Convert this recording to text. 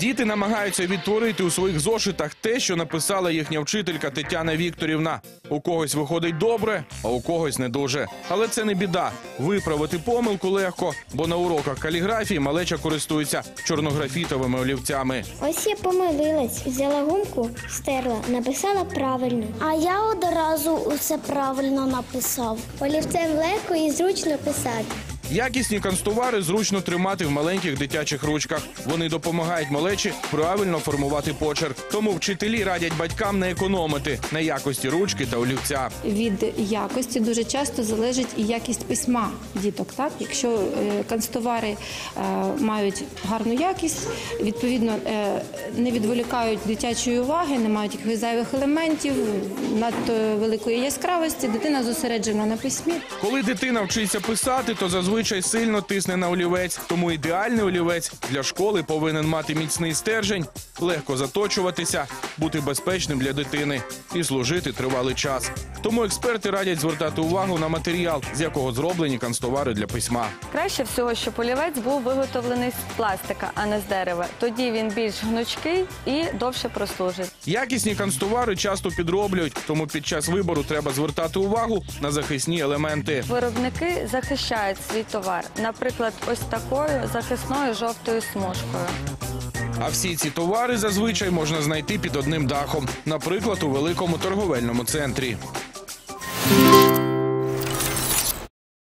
Діти намагаються відтворити у своїх зошитах те, що написала їхня вчителька Тетяна Вікторівна. У когось виходить добре, а у когось не дуже. Але це не біда. Виправити помилку легко, бо на уроках каліграфії малеча користується чорнографітовими олівцями. Ось я помилилась, взяла гумку, стерла, написала правильно. А я одразу усе правильно написав. Олівцем легко і зручно писати. Якісні канцтовари зручно тримати в маленьких дитячих ручках. Вони допомагають малечі правильно формувати почерк. Тому вчителі радять батькам не економити на якості ручки та олівця. від якості дуже часто залежить і якість письма діток. Так, якщо е, канцтовари е, мають гарну якість, відповідно е, не відволікають дитячої уваги, не мають якихось зайвих елементів, надто великої яскравості, дитина зосереджена на письмі. Коли дитина вчиться писати, то зазвичай сильно тисне на олівець. Тому ідеальний олівець для школи повинен мати міцний стержень, легко заточуватися, бути безпечним для дитини і служити тривалий час. Тому експерти радять звертати увагу на матеріал, з якого зроблені канцтовари для письма. Краще всього, щоб олівець був виготовлений з пластика, а не з дерева. Тоді він більш гнучкий і довше прослужить. Якісні канцтовари часто підроблюють, тому під час вибору треба звертати увагу на захисні елементи. Виробники захищають свій товар, наприклад, ось такою захисною жовтою смужкою. А всі ці товари зазвичай можна знайти під одним дахом, наприклад, у великому торговельному центрі.